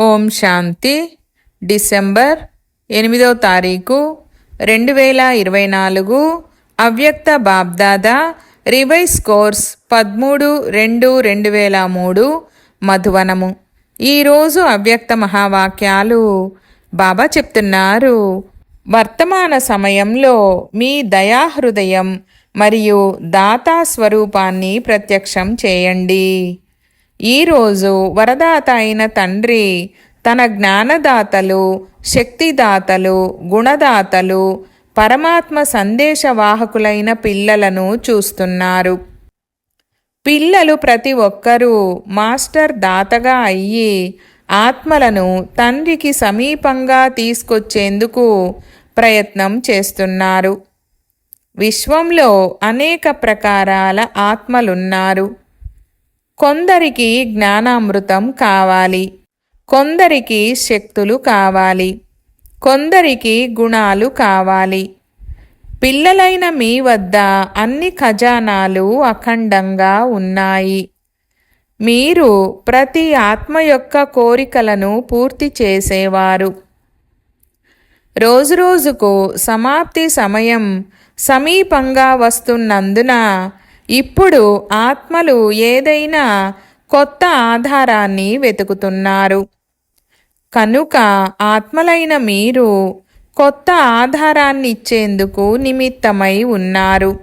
ఓం శాంతి. December ఎనిమిదో తారీఖు రెండు వేల ఇరవై నాలుగు. అవ్యక్త బాబ్దాదా రివైస్ కోర్స్ పదమూడు రెండు రెండు వేల మూడు మధువనము. ఈరోజు అవ్యక్త మహావాక్యాలు బాబా చెప్తున్నారు. వర్తమాన సమయంలో మీ దయాహృదయం మరియు దాతా స్వరూపాన్ని ప్రత్యక్షం చేయండి. ఈరోజు వరదాత అయిన తండ్రి తన జ్ఞానదాతలు శక్తిదాతలు గుణదాతలు పరమాత్మ సందేశవాహకులైన పిల్లలను చూస్తున్నారు. పిల్లలు ప్రతి ఒక్కరూ మాస్టర్ దాతగా అయ్యి ఆత్మలను తండ్రికి సమీపంగా తీసుకొచ్చేందుకు ప్రయత్నం చేస్తున్నారు. విశ్వంలో అనేక ప్రకారాల ఆత్మలున్నారు. కొందరికి జ్ఞానామృతం కావాలి కొందరికి శక్తులు కావాలి కొందరికి గుణాలు కావాలి. పిల్లలైన మీ వద్ద అన్ని ఖజానాలు అఖండంగా ఉన్నాయి. మీరు ప్రతి ఆత్మ యొక్క కోరికలను పూర్తి చేసేవారు. రోజురోజుకు సమాప్తి సమయం సమీపంగా వస్తున్నందున ఇప్పుడు ఆత్మలు ఏదైనా కొత్త ఆధారాన్ని వెతుకుతున్నారు. కనుక ఆత్మలైన మీరు కొత్త ఆధారాన్ని ఇచ్చేందుకు నిమిత్తమై ఉన్నారు.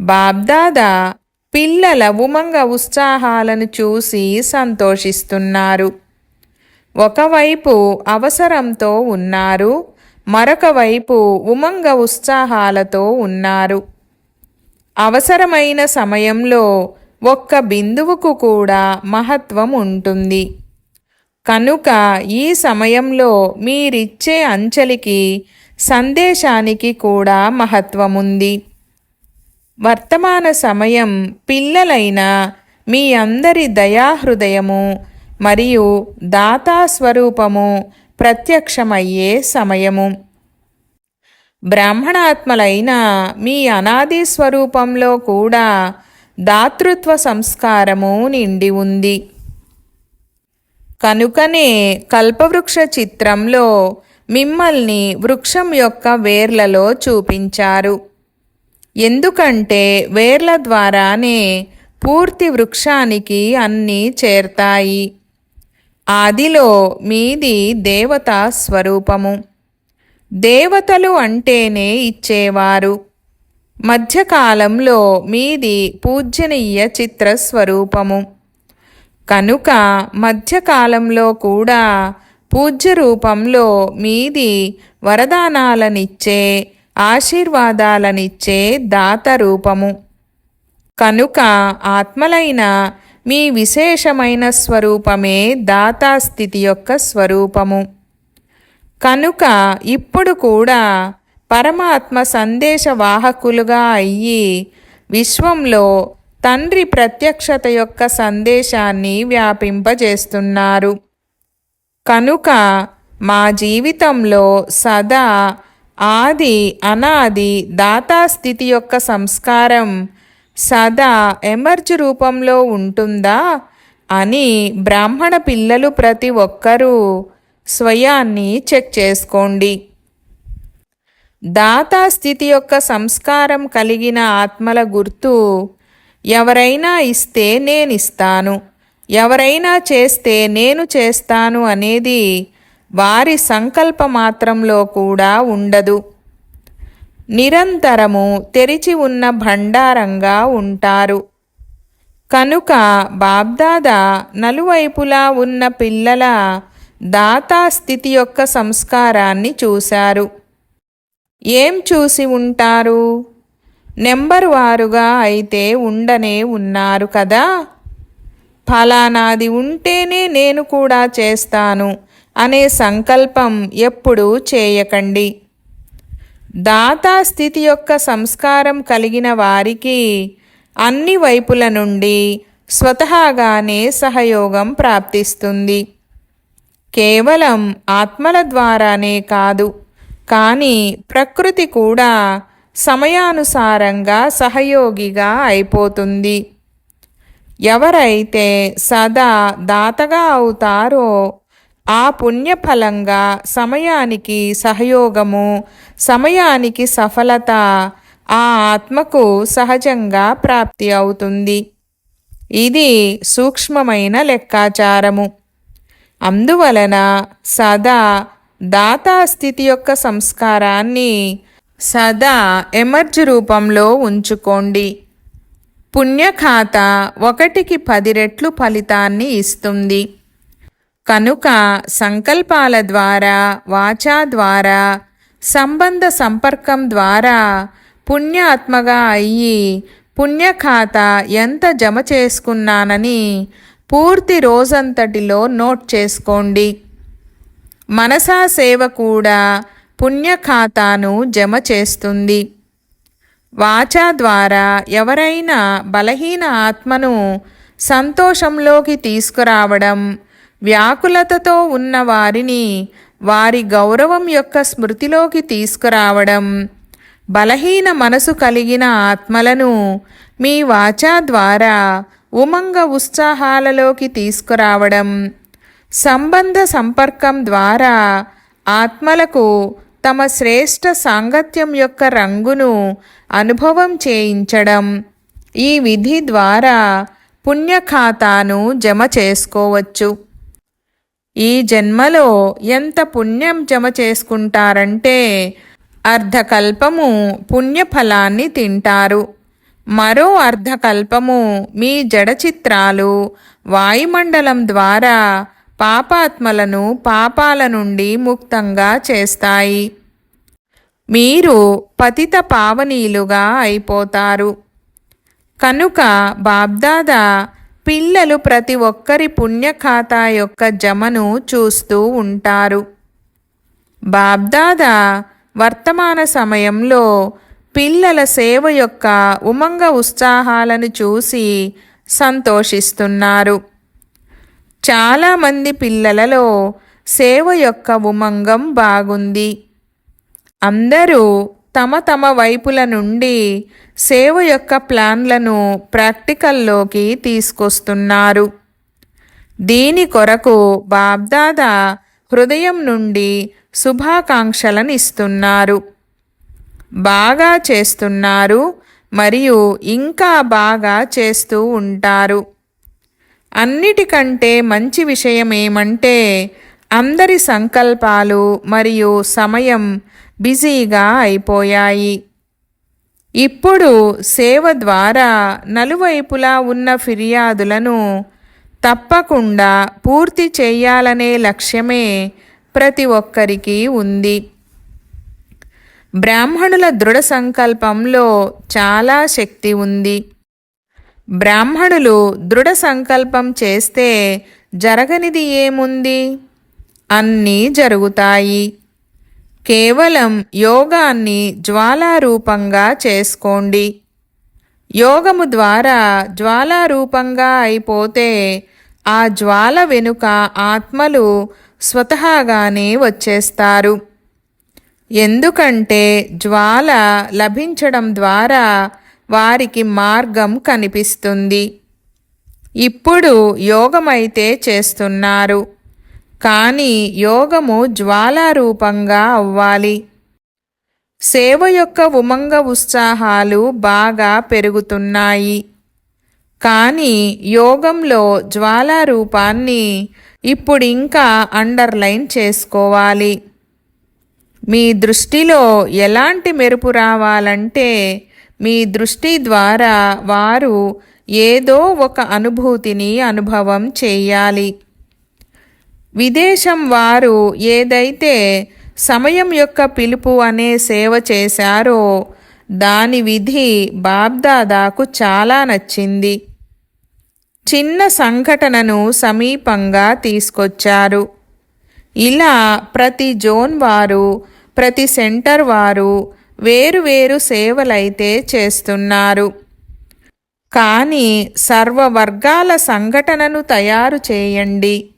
బాబ్దాదా పిల్లల ఉమంగ ఉత్సాహాలను చూసి సంతోషిస్తున్నారు. ఒకవైపు అవసరంతో ఉన్నారు మరొక వైపు ఉమంగ ఉత్సాహాలతో ఉన్నారు. అవసరమైన సమయంలో ఒక్క బిందువుకు కూడా మహత్వం ఉంటుంది. కనుక ఈ సమయంలో మీరిచ్చే అంచలికి సందేశానికి కూడా మహత్వముంది. వర్తమాన సమయం పిల్లలైన మీ అందరి దయాహృదయము మరియు దాతా స్వరూపము ప్రత్యక్షమయ్యే సమయము. బ్రాహ్మణాత్మలైన మీ అనాది స్వరూపంలో కూడా దాతృత్వ సంస్కారము నిండి ఉంది. కనుకనే కల్పవృక్ష చిత్రంలో మిమ్మల్ని వృక్షం యొక్క వేర్లలో చూపించారు. ఎందుకంటే వేర్ల ద్వారానే పూర్తి వృక్షానికి అన్నీ చేరతాయి. ఆదిలో మీది దేవతా స్వరూపము. దేవతలు అంటేనే ఇచ్చేవారు. మధ్యకాలంలో మీది పూజ్యనీయ చిత్ర స్వరూపము కనుక మధ్యకాలంలో కూడా పూజ్య రూపంలో మీది వరదానాలనిచ్చే ఆశీర్వాదాలనిచ్చే దాత రూపము కనుక ఆత్మలైన మీ విశేషమైన స్వరూపమే దాతాస్థితి యొక్క స్వరూపము. కనుక ఇప్పుడు కూడా పరమాత్మ సందేశవాహకులుగా అయ్యి విశ్వంలో తండ్రి ప్రత్యక్షత యొక్క సందేశాన్ని వ్యాపింపజేస్తున్నారు. కనుక మా జీవితంలో సదా ఆది అనాది దాతా స్థితి యొక్క సంస్కారం సదా ఎమర్జ్ రూపంలో ఉంటుందా అని బ్రాహ్మణ పిల్లలు ప్రతి ఒక్కరూ స్వయాన్ని చెక్ చేసుకోండి. దాతా స్థితి యొక్క సంస్కారం కలిగిన ఆత్మల గుర్తు ఎవరైనా ఇస్తే నేనిస్తాను ఎవరైనా చేస్తే నేను చేస్తాను అనేది వారి సంకల్ప మాత్రంలో కూడా ఉండదు. నిరంతరము తెరిచి ఉన్న భండారంగా ఉంటారు. కనుక బాబ్దాదా నలువైపులా ఉన్న పిల్లల దాతా స్థితి యొక్క సంస్కారాన్ని చూశారు. ఏం చూసి ఉంటారు? నెంబర్ వారుగా అయితే ఉండనే ఉన్నారు కదా? ఫలానాది ఉంటేనే నేను కూడా చేస్తాను అనే సంకల్పం ఎప్పుడూ చేయకండి. దాతా స్థితి యొక్క సంస్కారం కలిగిన వారికి అన్ని వైపుల నుండి స్వతహాగానే సహయోగం ప్రాప్తిస్తుంది. కేవలం ఆత్మల ద్వారానే కాదు. కానీ ప్రకృతి కూడా సమయానుసారంగా సహయోగిగా అయిపోతుంది. ఎవరైతే సదా దాతగా అవుతారో ఆ పుణ్యఫలంగా సమయానికి సహయోగము సమయానికి సఫలత ఆ ఆత్మకు సహజంగా ప్రాప్తి అవుతుంది. ఇది సూక్ష్మమైన లెక్కాచారము. అందువలన సదా దాతా స్థితి యొక్క సంస్కారాన్ని సదా ఎమర్జ్ రూపంలో ఉంచుకోండి. పుణ్యఖాత ఒకటికి పది రెట్లు ఫలితాన్ని ఇస్తుంది. కనుక సంకల్పాల ద్వారా వాచా ద్వారా సంబంధ సంపర్కం ద్వారా పుణ్యాత్మగా అయ్యి పుణ్యఖాత ఎంత జమ చేసుకున్నానని పూర్తి రోజంతటిలో నోట్ చేసుకోండి. మనసా సేవ కూడా పుణ్యఖాతాను జమ చేస్తుంది. వాచా ద్వారా ఎవరైనా బలహీన ఆత్మను సంతోషంలోకి తీసుకురావడం వ్యాకులతతో ఉన్న వారిని వారి గౌరవం యొక్క స్మృతిలోకి తీసుకురావడం బలహీన మనసు కలిగిన ఆత్మలను మీ వాచా ద్వారా ఉమంగ ఉత్సాహాలలోకి తీసుకురావడం సంబంధ సంపర్కం ద్వారా ఆత్మలకు తమ శ్రేష్ట సాంగత్యం యొక్క రంగును అనుభవం చేయించడం ఈ విధి ద్వారా పుణ్యఖాతాను జమ చేసుకోవచ్చు. ఈ జన్మలో ఎంత పుణ్యం జమ చేసుకుంటారంటే అర్ధకల్పము పుణ్యఫలాన్ని తింటారు. మరో అర్ధకల్పము మీ జడ చిత్రాలు వాయుమండలం ద్వారా పాపాత్మలను పాపాల నుండి ముక్తంగా చేస్తాయి. మీరు పతిత పావనీలుగా అయిపోతారు. కనుక బాబ్దాదా పిల్లలు ప్రతి ఒక్కరి పుణ్యఖాతా యొక్క జమను చూస్తూ ఉంటారు. బాబ్దాదా వర్తమాన సమయంలో పిల్లల సేవ యొక్క ఉమంగ ఉత్సాహాలను చూసి సంతోషిస్తున్నారు. చాలామంది పిల్లలలో సేవ యొక్క ఉమంగం బాగుంది. అందరూ తమ తమ వైపుల నుండి సేవ యొక్క ప్లాన్లను ప్రాక్టికల్లోకి తీసుకొస్తున్నారు. దీని కొరకు బాబ్దాదా హృదయం నుండి శుభాకాంక్షలను ఇస్తున్నారు. బాగా చేస్తున్నారు మరియు ఇంకా బాగా చేస్తూ ఉంటారు. అన్నిటికంటే మంచి విషయం ఏమంటే అందరి సంకల్పాలు మరియు సమయం బిజీగా అయిపోయాయి. ఇప్పుడు సేవ ద్వారా నలువైపులా ఉన్న ఫిర్యాదులను తప్పకుండా పూర్తి చేయాలనే లక్ష్యమే ప్రతి ఒక్కరికి ఉంది. బ్రాహ్మణుల దృఢ సంకల్పంలో చాలా శక్తి ఉంది. బ్రాహ్మణులు దృఢ సంకల్పం చేస్తే జరగనిది ఏముంది? అన్నీ జరుగుతాయి. కేవలం యోగాన్ని జ్వాలారూపంగా చేసుకోండి. యోగము ద్వారా జ్వాలారూపంగా అయిపోతే ఆ జ్వాల వెనుక ఆత్మలు స్వతహాగానే వచ్చేస్తారు. ఎందుకంటే జ్వాల లభించడం ద్వారా వారికి మార్గం కనిపిస్తుంది. ఇప్పుడు యోగమైతే చేస్తున్నారు. కానీ యోగము జ్వాలారూపంగా అవ్వాలి. సేవ యొక్క ఉమంగ ఉత్సాహాలు బాగా పెరుగుతున్నాయి. కానీ యోగంలో జ్వాలారూపాన్ని ఇప్పుడు ఇంకా అండర్లైన్ చేసుకోవాలి. మీ దృష్టిలో ఎలాంటి మెరుపు రావాలంటే మీ దృష్టి ద్వారా వారు ఏదో ఒక అనుభూతిని అనుభవం చేయాలి. విదేశం వారు ఏదైతే సమయం యొక్క పిలుపు అనే సేవ చేశారో దాని విధి బాబ్దాదాకు చాలా నచ్చింది. చిన్న సంఘటనను సమీపంగా తీసుకొచ్చారు. ఇలా ప్రతి జోన్ వారు ప్రతి సెంటర్ వారు వేరువేరు సేవలైతే చేస్తున్నారు. కానీ సర్వవర్గాల సంఘటనను తయారు చేయండి.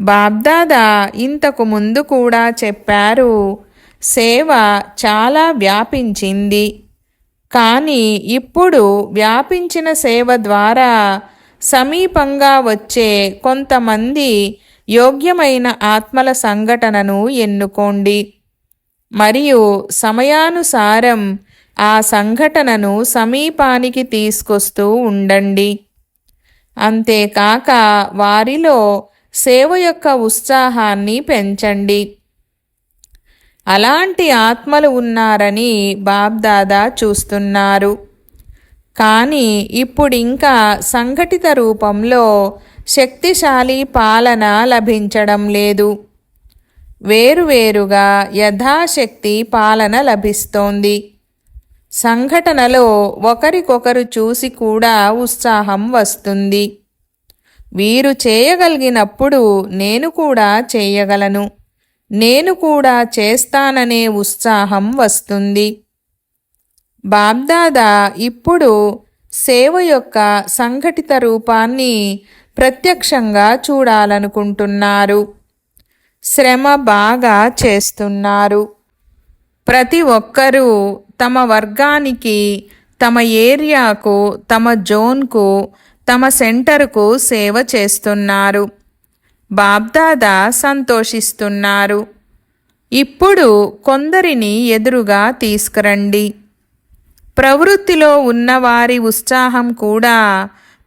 బాబ్దాదా ఇంతకు ముందు కూడా చెప్పారు సేవ చాలా వ్యాపించింది. కానీ ఇప్పుడు వ్యాపించిన సేవ ద్వారా సమీపంగా వచ్చే కొంతమంది యోగ్యమైన ఆత్మల సంఘటనను ఎన్నుకోండి. మరియు సమయానుసారం ఆ సంఘటనను సమీపానికి తీసుకొస్తూ ఉండండి. అంతేకాక వారిలో సేవ యొక్క ఉత్సాహాన్ని పెంచండి. అలాంటి ఆత్మలు ఉన్నారని బాబ్దాదా చూస్తున్నారు. కానీ ఇప్పుడు ఇంకా సంఘటిత రూపంలో శక్తిశాలి పాలన లభించడం లేదు. వేరువేరుగా యథాశక్తి పాలన లభిస్తోంది. సంఘటనలో ఒకరికొకరు చూసి కూడా ఉత్సాహం వస్తుంది. వీరు చేయగలిగినప్పుడు నేను కూడా చేయగలను. నేను కూడా చేస్తాననే ఉత్సాహం వస్తుంది. బాబ్దాదా ఇప్పుడు సేవ యొక్క సంఘటిత రూపాన్ని ప్రత్యక్షంగా చూడాలనుకుంటున్నారు. శ్రమ బాగా చేస్తున్నారు. ప్రతి ఒక్కరూ తమ వర్గానికి తమ ఏరియాకు తమ జోన్కు తమ సెంటర్కు సేవ చేస్తున్నారు. బాబ్దాదా సంతోషిస్తున్నారు. ఇప్పుడు కొందరిని ఎదురుగా తీసుకురండి. ప్రవృత్తిలో ఉన్నవారి ఉత్సాహం కూడా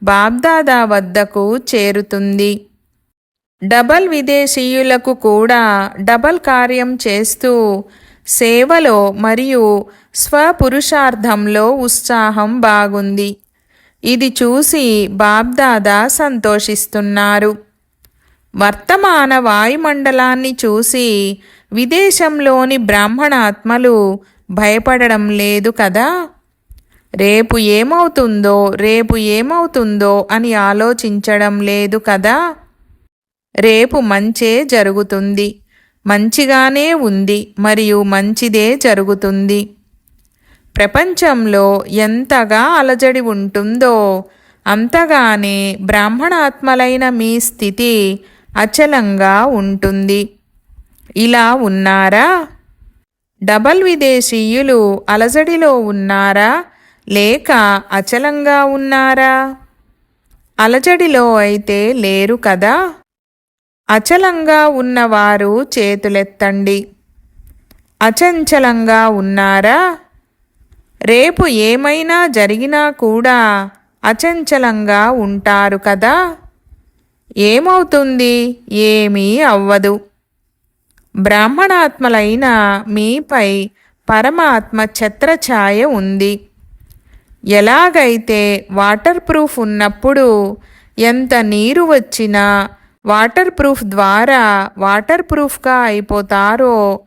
బాబ్దాదా వద్దకు చేరుతుంది. డబల్ విదేశీయులకు కూడా డబల్ కార్యం చేస్తూ సేవలో మరియు స్వపురుషార్థంలో ఉత్సాహం బాగుంది. ఇది చూసి బాబ్దాదా సంతోషిస్తున్నారు. వర్తమాన వాయుమండలాన్ని చూసి విదేశంలోని బ్రాహ్మణాత్మలు భయపడడం లేదు కదా? రేపు ఏమవుతుందో రేపు ఏమవుతుందో అని ఆలోచించడం లేదు కదా? రేపు మంచే జరుగుతుంది. మంచిగానే ఉంది మరియు మంచిదే జరుగుతుంది. ప్రపంచంలో ఎంతగా అలజడి ఉంటుందో అంతగానే బ్రాహ్మణాత్మలైన మీ స్థితి అచలంగా ఉంటుంది. ఇలా ఉన్నారా? డబల్ విదేశీయులు అలజడిలో ఉన్నారా? లేక అచలంగా ఉన్నారా? అలజడిలో అయితే లేరు కదా? అచలంగా ఉన్నవారు చేతులెత్తండి. అచంచలంగా ఉన్నారా? రేపు ఏమైనా జరిగినా కూడా అచంచలంగా ఉంటారు కదా? ఏమవుతుంది? ఏమీ అవ్వదు. బ్రాహ్మణాత్మలైన మీపై పరమాత్మ ఛత్రఛాయ ఉంది. ఎలాగైతే వాటర్ ప్రూఫ్ ఉన్నప్పుడు ఎంత నీరు వచ్చినా వాటర్ ప్రూఫ్ ద్వారా వాటర్ ప్రూఫ్గా అయిపోతారో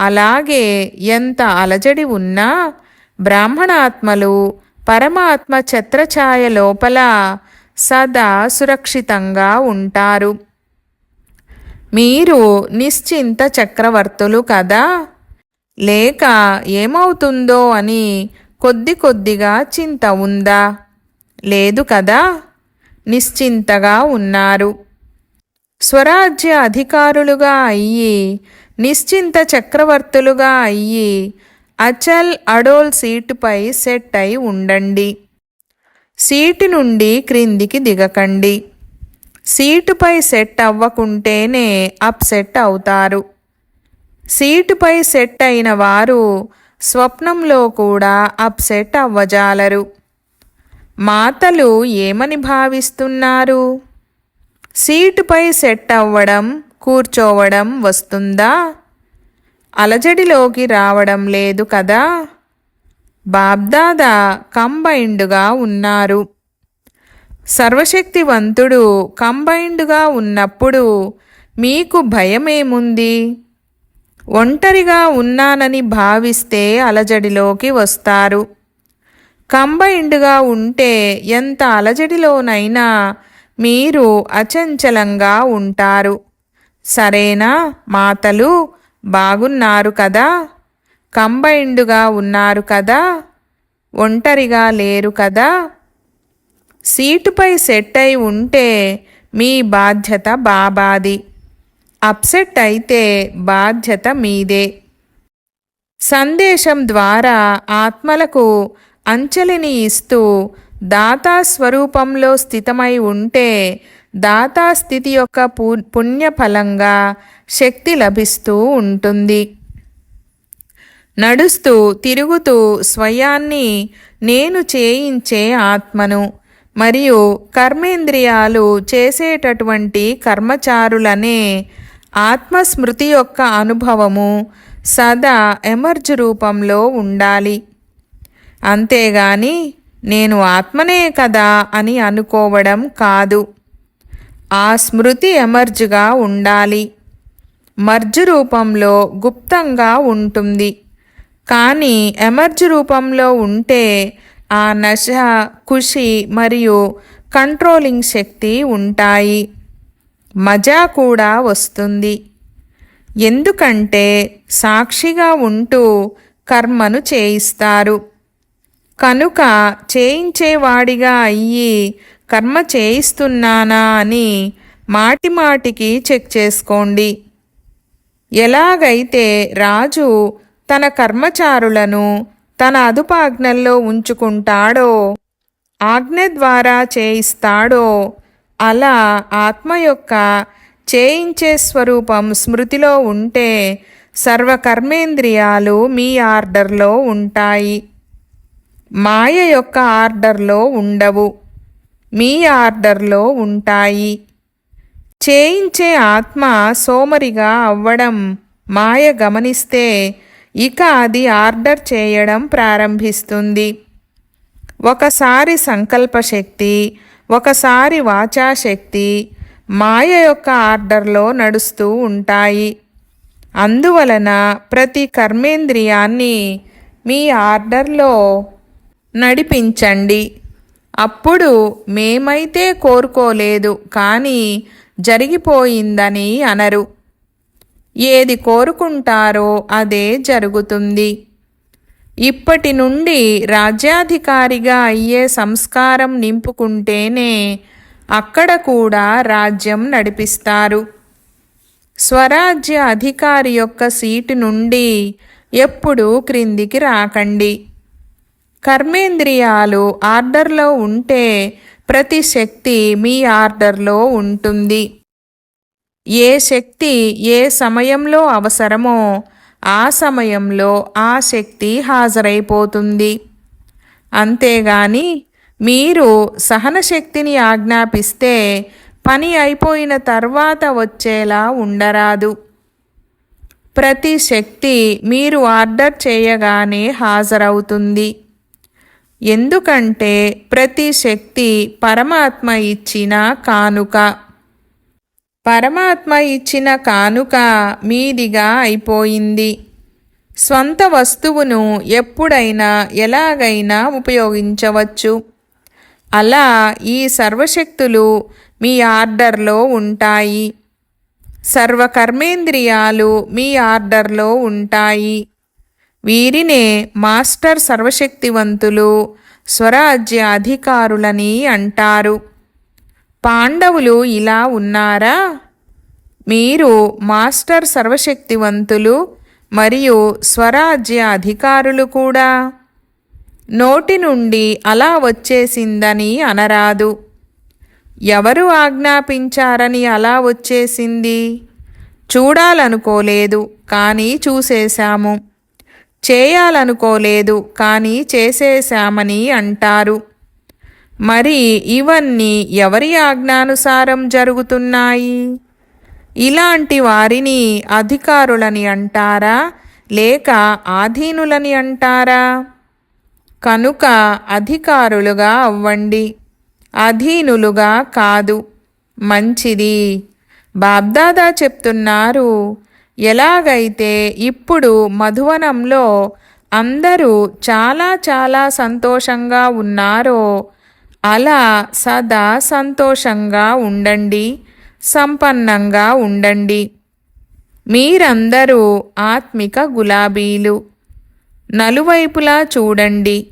అలాగే ఎంత అలజడి ఉన్నా బ్రాహ్మణాత్మలు పరమాత్మ ఛత్రఛాయ లోపల సదా సురక్షితంగా ఉంటారు. మీరు నిశ్చింత చక్రవర్తులు కదా? లేక ఏమవుతుందో అని కొద్ది కొద్దిగా చింత ఉందా? లేదు కదా? నిశ్చింతగా ఉన్నారు. స్వరాజ్య అధికారులుగా అయ్యి నిశ్చింత చక్రవర్తులుగా అయ్యి అచల్ అడోల్ సీటుపై సెట్ అయి ఉండండి. సీటు నుండి క్రిందికి దిగకండి. సీటుపై సెట్ అవ్వకుంటేనే అప్సెట్ అవుతారు. సీటుపై సెట్ అయిన వారు స్వప్నంలో కూడా అప్సెట్ అవ్వజాలరు. మాతలు ఏమని భావిస్తున్నారు? సీటుపై సెట్ అవ్వడం కూర్చోవడం వస్తుందా? అలజడిలోకి రావడం లేదు కదా? బాబ్దాదా కంబైండ్గా ఉన్నారు. సర్వశక్తివంతుడు కంబైండ్గా ఉన్నప్పుడు మీకు భయమేముంది? ఒంటరిగా ఉన్నానని భావిస్తే అలజడిలోకి వస్తారు. కంబైండ్గా ఉంటే ఎంత అలజడిలోనైనా మీరు అచంచలంగా ఉంటారు. సరేనా? మాతలు బాగున్నారు కదా? కంబైండ్గా ఉన్నారు కదా? ఒంటరిగా లేరు కదా? సీటుపై సెట్ అయి ఉంటే మీ బాధ్యత బాబాది. అప్సెట్ అయితే బాధ్యత మీదే. సందేశం ద్వారా ఆత్మలకు అంచెలిని ఇస్తూ దాతా స్వరూపంలో స్థితమై ఉంటే దాతా స్థితి యొక్క పు పుణ్యఫలంగా శక్తి లభిస్తూ ఉంటుంది. నడుస్తూ తిరుగుతూ స్వయాన్ని నేను చేయించే ఆత్మను మరియు కర్మేంద్రియాలు చేసేటటువంటి కర్మచారులనే ఆత్మస్మృతి యొక్క అనుభవము సదా ఎమర్జ్ రూపంలో ఉండాలి. అంతేగాని నేను ఆత్మనే కదా అని అనుకోవడం కాదు. ఆ స్మృతి ఎమర్జ్గా ఉండాలి. మర్జ్ రూపంలో గుప్తంగా ఉంటుంది. కానీ ఎమర్జ్ రూపంలో ఉంటే ఆ నశ ఖుషి మరియు కంట్రోలింగ్ శక్తి ఉంటాయి. మజా కూడా వస్తుంది. ఎందుకంటే సాక్షిగా ఉంటూ కర్మను చేయిస్తారు. కనుక చేయించేవాడిగా అయ్యి కర్మ చేయిస్తున్నానా అని మాటిమాటికి చెక్ చేసుకోండి. ఎలాగైతే రాజు తన కర్మచారులను తన అదుపాజ్ఞల్లో ఉంచుకుంటాడో ఆజ్ఞ ద్వారా చేయిస్తాడో అలా ఆత్మ యొక్క చేయించే స్వరూపం స్మృతిలో ఉంటే సర్వకర్మేంద్రియాలు మీ ఆర్డర్లో ఉంటాయి. మాయ యొక్క ఆర్డర్లో ఉండవు. మీ ఆర్డర్లో ఉంటాయి. చేయించే ఆత్మ సోమరిగా అవ్వడం మాయ గమనిస్తే ఇక అది ఆర్డర్ చేయడం ప్రారంభిస్తుంది. ఒకసారి సంకల్పశక్తి ఒకసారి వాచాశక్తి మాయ యొక్క ఆర్డర్లో నడుస్తూ ఉంటాయి. అందువలన ప్రతి కర్మేంద్రియాన్ని మీ ఆర్డర్లో నడిపించండి. అప్పుడు మేమైతే కోరుకోలేదు కానీ జరిగిపోయిందని అనరు. ఏది కోరుకుంటారో అదే జరుగుతుంది. ఇప్పటి నుండి రాజ్యాధికారిగా అయ్యే సంస్కారం నింపుకుంటేనే అక్కడ కూడా రాజ్యం నడిపిస్తారు. స్వరాజ్య అధికారి యొక్క సీటు నుండి ఎప్పుడూ క్రిందికి రాకండి. కర్మేంద్రియాలు ఆర్డర్లో ఉంటే ప్రతి శక్తి మీ ఆర్డర్లో ఉంటుంది. ఏ శక్తి ఏ సమయంలో అవసరమో ఆ సమయంలో ఆ శక్తి హాజరైపోతుంది. అంతేగాని మీరు సహనశక్తిని ఆజ్ఞాపిస్తే పని అయిపోయిన తర్వాత వచ్చేలా ఉండరాదు. ప్రతి శక్తి మీరు ఆర్డర్ చేయగానే హాజరవుతుంది. ఎందుకంటే ప్రతి శక్తి పరమాత్మ ఇచ్చిన కానుక. పరమాత్మ ఇచ్చిన కానుక మీదిగా అయిపోయింది. స్వంత వస్తువును ఎప్పుడైనా ఎలాగైనా ఉపయోగించవచ్చు. అలా ఈ సర్వశక్తులు మీ ఆర్డర్లో ఉంటాయి. సర్వకర్మేంద్రియాలు మీ ఆర్డర్లో ఉంటాయి. వీరినే మాస్టర్ సర్వశక్తివంతులు స్వరాజ్య అధికారులని అంటారు. పాండవులు ఇలా ఉన్నారా? మీరు మాస్టర్ సర్వశక్తివంతులు మరియు స్వరాజ్య అధికారులు కూడా. నోటి నుండి అలా వచ్చేసిందని అనరాదు. ఎవరు ఆజ్ఞాపించారని అలా వచ్చేసింది? చూడాలనుకోలేదు కానీ చూసేశాము. చేయాలనుకోలేదు కానీ చేసేశామని అంటారు. మరి ఇవన్నీ ఎవరి ఆజ్ఞానుసారం జరుగుతున్నాయి? ఇలాంటి వారిని అధికారులని అంటారా? లేక ఆధీనులని అంటారా? కనుక అధికారులుగా అవ్వండి. అధీనులుగా కాదు. మంచిది. బాబ్దాదా చెప్తున్నారు ఎలాగైతే ఇప్పుడు మధువనంలో అందరూ చాలా చాలా సంతోషంగా ఉన్నారో అలా సదా సంతోషంగా ఉండండి సంపన్నంగా ఉండండి. మీరందరూ ఆత్మిక గులాబీలు. నలువైపులా చూడండి.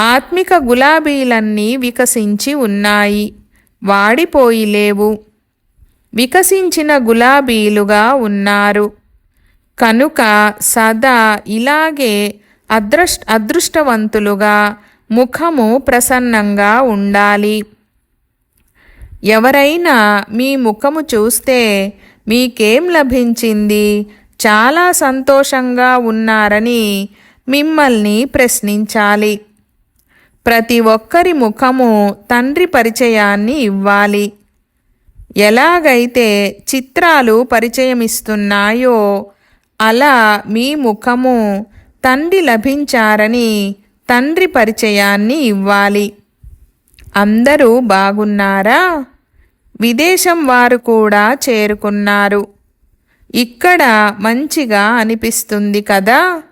ఆత్మిక గులాబీలన్నీ వికసించి ఉన్నాయి. వాడిపోయి లేవు. వికసించిన గులాబీలుగా ఉన్నారు. కనుక సదా ఇలాగే అదృష్ అదృష్టవంతులుగా ముఖము ప్రసన్నంగా ఉండాలి. ఎవరైనా మీ ముఖము చూస్తే మీకేం లభించింది? చాలా సంతోషంగా ఉన్నారని మిమ్మల్ని ప్రశ్నించాలి. ప్రతి ఒక్కరి ముఖము తండ్రి పరిచయాన్ని ఇవ్వాలి. ఎలాగైతే చిత్రాలు పరిచయమిస్తున్నాయో అలా మీ ముఖము తండ్రి లభించారని తండ్రి పరిచయాన్ని ఇవ్వాలి. అందరూ బాగున్నారా? విదేశం వారు కూడా చేరుకున్నారు. ఇక్కడ మంచిగా అనిపిస్తుంది కదా?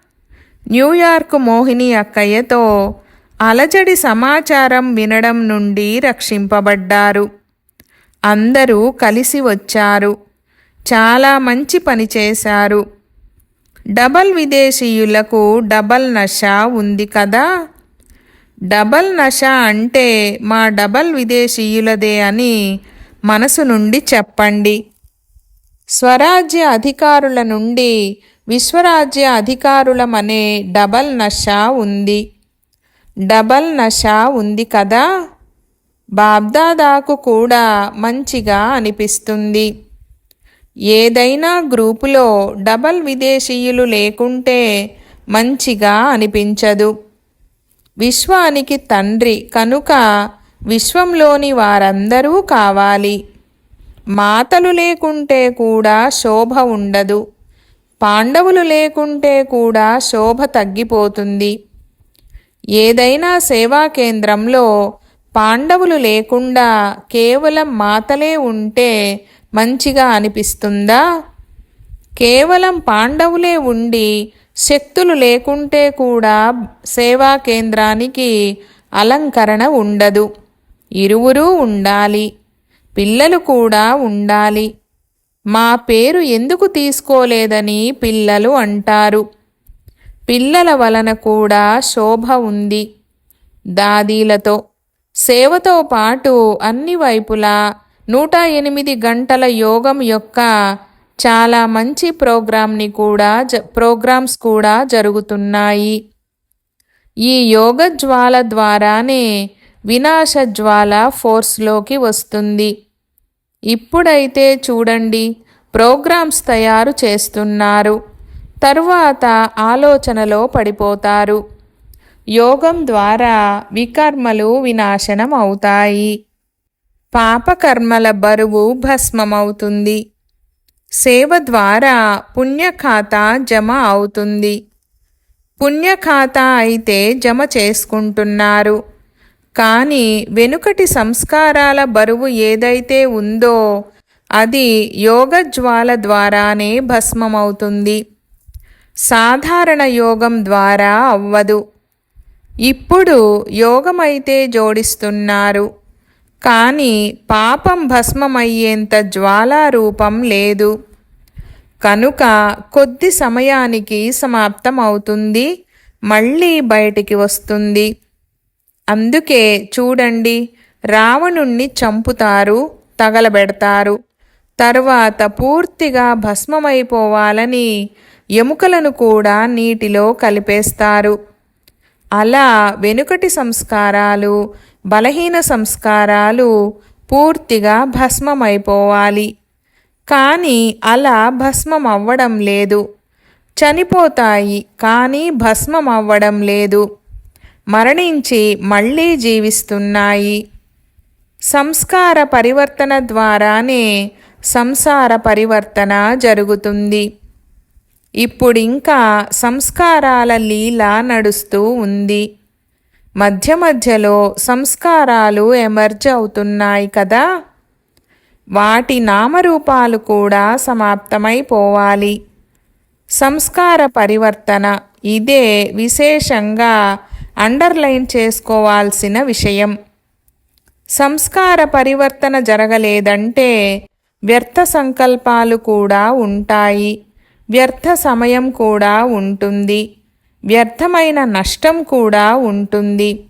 న్యూయార్క్ మోహిని అక్కయ్యతో అలజడి సమాచారం వినడం నుండి రక్షింపబడ్డారు. అందరూ కలిసి వచ్చారు. చాలా మంచి పని చేశారు. డబల్ విదేశీయులకు డబల్ నష ఉంది కదా? డబల్ నష అంటే మా డబల్ విదేశీయులదే అని మనసు నుండి చెప్పండి. స్వరాజ్య అధికారుల నుండి విశ్వరాజ్య అధికారులమనే డబల్ నష ఉంది. డబల్ నష ఉంది కదా? బాబ్దాదాకు కూడా మంచిగా అనిపిస్తుంది. ఏదైనా గ్రూపులో డబల్ విదేశీయులు లేకుంటే మంచిగా అనిపించదు. విశ్వానికి తండ్రి కనుక విశ్వంలోని వారందరూ కావాలి. మాతలు లేకుంటే కూడా శోభ ఉండదు. పాండవులు లేకుంటే కూడా శోభ తగ్గిపోతుంది. ఏదైనా సేవా కేంద్రంలో పాండవులు లేకుండా కేవలం మాతలే ఉంటే మంచిగా అనిపిస్తుందా? కేవలం పాండవులే ఉండి శక్తులు లేకుంటే కూడా సేవా కేంద్రానికి అలంకరణ ఉండదు. ఇరువురూ ఉండాలి. పిల్లలు కూడా ఉండాలి. మా పేరు ఎందుకు తీసుకోలేదని పిల్లలు అంటారు. పిల్లల వలన కూడా శోభ ఉంది. దాదీలతో సేవతో పాటు అన్ని వైపులా నూట ఎనిమిది గంటల యోగం యొక్క చాలా మంచి ప్రోగ్రామ్ని కూడా జ ప్రోగ్రామ్స్ కూడా జరుగుతున్నాయి. ఈ యోగ జ్వాల ద్వారానే వినాశ జ్వాల ఫోర్స్లోకి వస్తుంది. ఇప్పుడైతే చూడండి ప్రోగ్రామ్స్ తయారు చేస్తున్నారు. తరువాత ఆలోచనలో పడిపోతారు. యోగం ద్వారా వికర్మలు వినాశనం అవుతాయి పాపకర్మల బరువు భస్మమవుతుంది. సేవ ద్వారా పుణ్యఖాత జమ అవుతుంది. పుణ్యఖాత అయితే జమ చేసుకుంటున్నారు. కానీ వెనుకటి సంస్కారాల బరువు ఏదైతే ఉందో అది యోగజ్వాల ద్వారానే భస్మమవుతుంది. సాధారణ యోగం ద్వారా అవ్వదు. ఇప్పుడు యోగమైతే జోడిస్తున్నారు. కానీ పాపం భస్మమయ్యేంత జ్వాలారూపం లేదు. కనుక కొద్ది సమయానికి సమాప్తం అవుతుంది మళ్ళీ బయటికి వస్తుంది. అందుకే చూడండి రావణుణ్ణి చంపుతారు తగలబెడతారు. తర్వాత పూర్తిగా భస్మమైపోవాలని ఎముకలను కూడా నీటిలో కలిపేస్తారు. అలా వెనుకటి సంస్కారాలు బలహీన సంస్కారాలు పూర్తిగా భస్మమైపోవాలి. కానీ అలా భస్మం అవ్వడం లేదు. చనిపోతాయి కానీ భస్మం అవ్వడం లేదు. మరణించి మళ్ళీ జీవిస్తున్నాయి. సంస్కార పరివర్తన ద్వారానే సంసార పరివర్తన జరుగుతుంది. ఇప్పుడు ఇంకా సంస్కారాల లీల నడుస్తూ ఉంది. మధ్య మధ్యలో సంస్కారాలు ఎమర్జ్ అవుతున్నాయి కదా? వాటి నామరూపాలు కూడా సమాప్తమైపోవాలి. సంస్కార పరివర్తన ఇదే విశేషంగా అండర్లైన్ చేసుకోవాల్సిన విషయం. సంస్కార పరివర్తన జరగలేదంటే వ్యర్థ సంకల్పాలు కూడా ఉంటాయి. వ్యర్థ సమయం కూడా ఉంటుంది. వ్యర్థమైన నష్టం కూడా ఉంటుంది.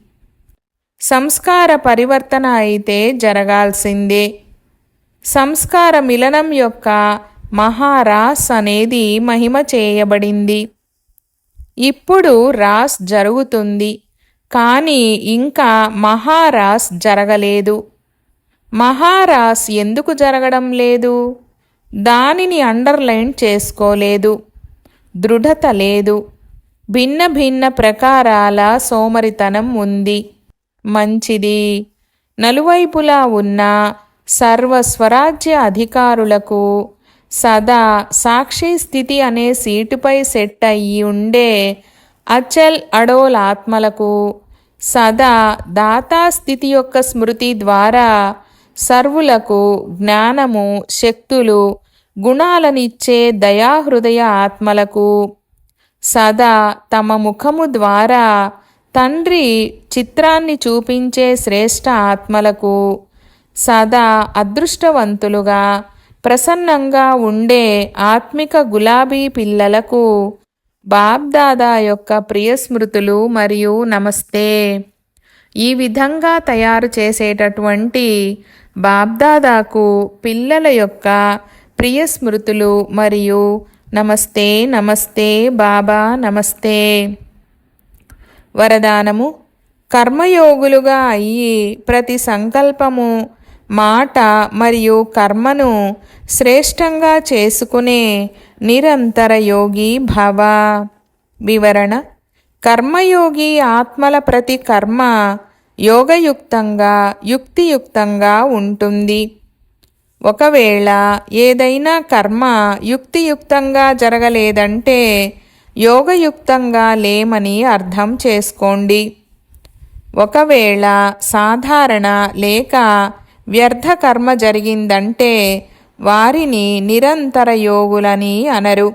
సంస్కార పరివర్తన అయితే జరగాల్సిందే. సంస్కార మిలనం యొక్క మహారాస్ అనేది మహిమ చేయబడింది. ఇప్పుడు రాస్ జరుగుతుంది. కానీ ఇంకా మహారాస్ జరగలేదు. మహారాస్ ఎందుకు జరగడం లేదు? దానిని అండర్లైన్ చేసుకోలేదు. దృఢత లేదు. భిన్న భిన్న ప్రకారాల సోమరితనం ఉంది. మంచిది. నలువైపులా ఉన్న సర్వ స్వరాజ్య అధికారులకు సదా సాక్షి స్థితి అనే సీటుపై సెట్ అయ్యి ఉండే అచల్ అడోల్ ఆత్మలకు సదా దాతా స్థితి యొక్క స్మృతి ద్వారా సర్వులకు జ్ఞానము శక్తులు గుణాలనిచ్చే దయాహృదయ ఆత్మలకు సదా తమ ముఖము ద్వారా తండ్రి చిత్రాన్ని చూపించే శ్రేష్ఠ ఆత్మలకు సదా అదృష్టవంతులుగా ప్రసన్నంగా ఉండే ఆత్మిక గులాబీ పిల్లలకు బాబ్దాదా యొక్క ప్రియస్మృతులు మరియు నమస్తే. ఈ విధంగా తయారు చేసేటటువంటి బాబ్దాదాకు పిల్లల యొక్క ప్రియ స్మృతులు మరియు నమస్తే నమస్తే బాబా నమస్తే. వరదానము. కర్మయోగులుగా అయ్యి ప్రతి సంకల్పము మాట మరియు కర్మను శ్రేష్టంగా చేసుకునే నిరంతర యోగి భవ. వివరణ. కర్మయోగి ఆత్మల ప్రతి కర్మ యోగయుక్తంగా యుక్తియుక్తంగా ఉంటుంది. ఒకవేళ ఏదైనా కర్మ యుక్తియుక్తంగా జరగలేదంటే యోగయుక్తంగా లేమని అర్థం చేసుకోండి. ఒకవేళ సాధారణ లేక వ్యర్థ కర్మ జరిగిందంటే వారిని నిరంతర యోగులని అనరు.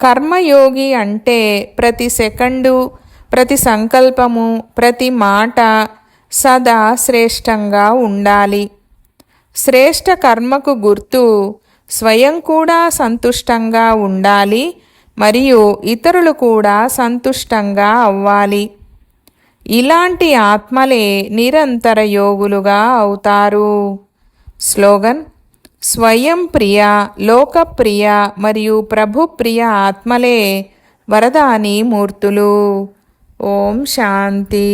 కర్మయోగి అంటే ప్రతి సెకండు ప్రతి సంకల్పము ప్రతి మాట సదా శ్రేష్టంగా ఉండాలి. శ్రేష్ట కర్మకు గుర్తు స్వయం కూడా సంతుష్టంగా ఉండాలి మరియు ఇతరులు కూడా సంతుష్టంగా అవ్వాలి. ఇలాంటి ఆత్మలే నిరంతర యోగులుగా అవుతారు. స్లోగన్ స్వయం ప్రియ లోకప్రియ మరియు ప్రభుప్రియ ఆత్మలే వరదాని మూర్తులు. ఓం శాంతి.